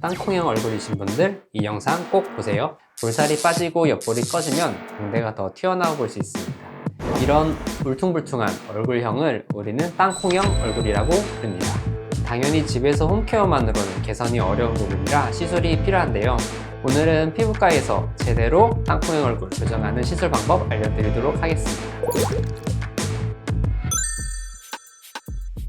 땅콩형 얼굴이신 분들 이 영상 꼭 보세요. 볼살이 빠지고 옆볼이 꺼지면 광대가 더 튀어나와 볼수 있습니다. 이런 울퉁불퉁한 얼굴형을 우리는 땅콩형 얼굴이라고 부릅니다. 당연히 집에서 홈케어만으로는 개선이 어려운 부분이라 시술이 필요한데요. 오늘은 피부과에서 제대로 땅콩형 얼굴 교정하는 시술 방법 알려드리도록 하겠습니다.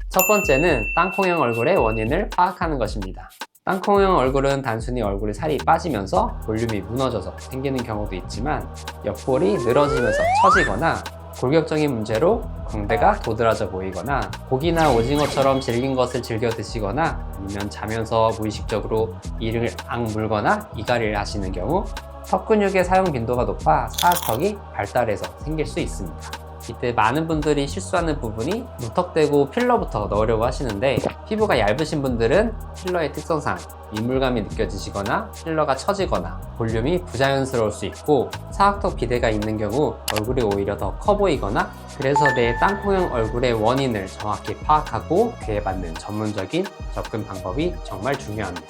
첫 번째는 땅콩형 얼굴의 원인을 파악하는 것입니다. 땅콩형 얼굴은 단순히 얼굴에 살이 빠지면서 볼륨이 무너져서 생기는 경우도 있지만 옆볼이 늘어지면서 처지거나 골격적인 문제로 광대가 도드라져 보이거나 고기나 오징어처럼 질긴 것을 즐겨 드시거나 아니면 자면서 무의식적으로 이를 악물거나 이갈이를 하시는 경우 턱 근육의 사용 빈도가 높아 사각턱이 발달해서 생길 수 있습니다. 이때 많은 분들이 실수하는 부분이 무턱대고 필러부터 넣으려고 하시는데 피부가 얇으신 분들은 필러의 특성상 이물감이 느껴지시거나 필러가 처지거나 볼륨이 부자연스러울 수 있고 사각턱 비대가 있는 경우 얼굴이 오히려 더 커 보이거나 그래서 내 땅콩형 얼굴의 원인을 정확히 파악하고 그에 맞는 전문적인 접근 방법이 정말 중요합니다.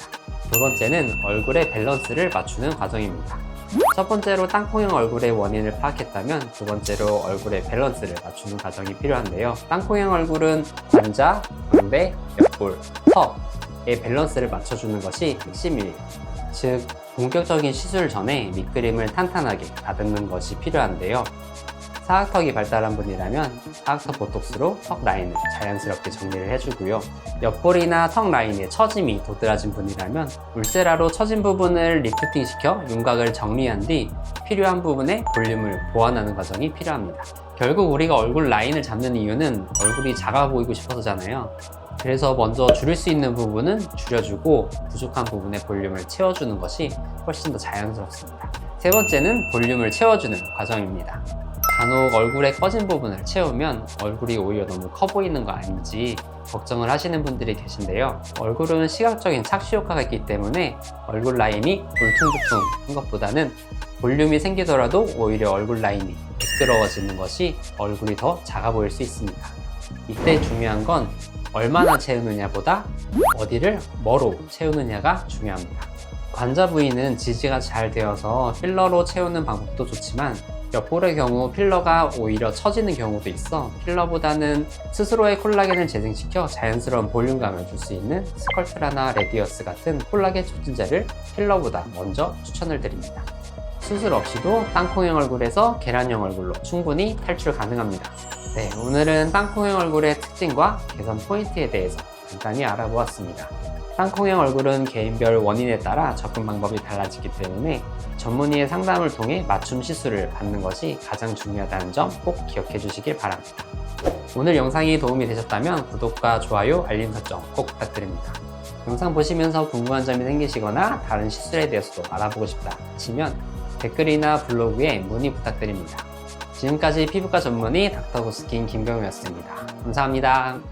두 번째는 얼굴의 밸런스를 맞추는 과정입니다. 첫 번째로 땅콩형 얼굴의 원인을 파악했다면 두 번째로 얼굴의 밸런스를 맞추는 과정이 필요한데요. 땅콩형 얼굴은 관자, 광대, 옆볼, 턱의 밸런스를 맞춰주는 것이 핵심이에요. 즉, 본격적인 시술 전에 밑그림을 탄탄하게 다듬는 것이 필요한데요. 사각턱이 발달한 분이라면 사각턱 보톡스로 턱 라인을 자연스럽게 정리를 해주고요. 옆볼이나 턱 라인에 처짐이 도드라진 분이라면 울세라로 처진 부분을 리프팅 시켜 윤곽을 정리한 뒤 필요한 부분에 볼륨을 보완하는 과정이 필요합니다. 결국 우리가 얼굴 라인을 잡는 이유는 얼굴이 작아 보이고 싶어서잖아요. 그래서 먼저 줄일 수 있는 부분은 줄여주고 부족한 부분에 볼륨을 채워주는 것이 훨씬 더 자연스럽습니다. 세 번째는 볼륨을 채워주는 과정입니다. 간혹 얼굴에 꺼진 부분을 채우면 얼굴이 오히려 너무 커 보이는 거 아닌지 걱정을 하시는 분들이 계신데요. 얼굴은 시각적인 착시 효과가 있기 때문에 얼굴 라인이 울퉁불퉁한 것보다는 볼륨이 생기더라도 오히려 얼굴 라인이 매끄러워지는 것이 얼굴이 더 작아 보일 수 있습니다. 이때 중요한 건 얼마나 채우느냐보다 어디를 뭐로 채우느냐가 중요합니다. 관자 부위는 지지가 잘 되어서 필러로 채우는 방법도 좋지만 옆볼의 경우 필러가 오히려 처지는 경우도 있어 필러보다는 스스로의 콜라겐을 재생시켜 자연스러운 볼륨감을 줄 수 있는 스컬프라나 레디어스 같은 콜라겐 촉진제를 필러보다 먼저 추천을 드립니다. 수술 없이도 땅콩형 얼굴에서 계란형 얼굴로 충분히 탈출 가능합니다. 네, 오늘은 땅콩형 얼굴의 특징과 개선 포인트에 대해서 간단히 알아보았습니다. 땅콩형 얼굴은 개인별 원인에 따라 접근 방법이 달라지기 때문에 전문의의 상담을 통해 맞춤 시술을 받는 것이 가장 중요하다는 점 꼭 기억해 주시길 바랍니다. 오늘 영상이 도움이 되셨다면 구독과 좋아요, 알림 설정 꼭 부탁드립니다. 영상 보시면서 궁금한 점이 생기시거나 다른 시술에 대해서도 알아보고 싶다 하시면 댓글이나 블로그에 문의 부탁드립니다. 지금까지 피부과 전문의 닥터고스킨 김경우였습니다. 감사합니다.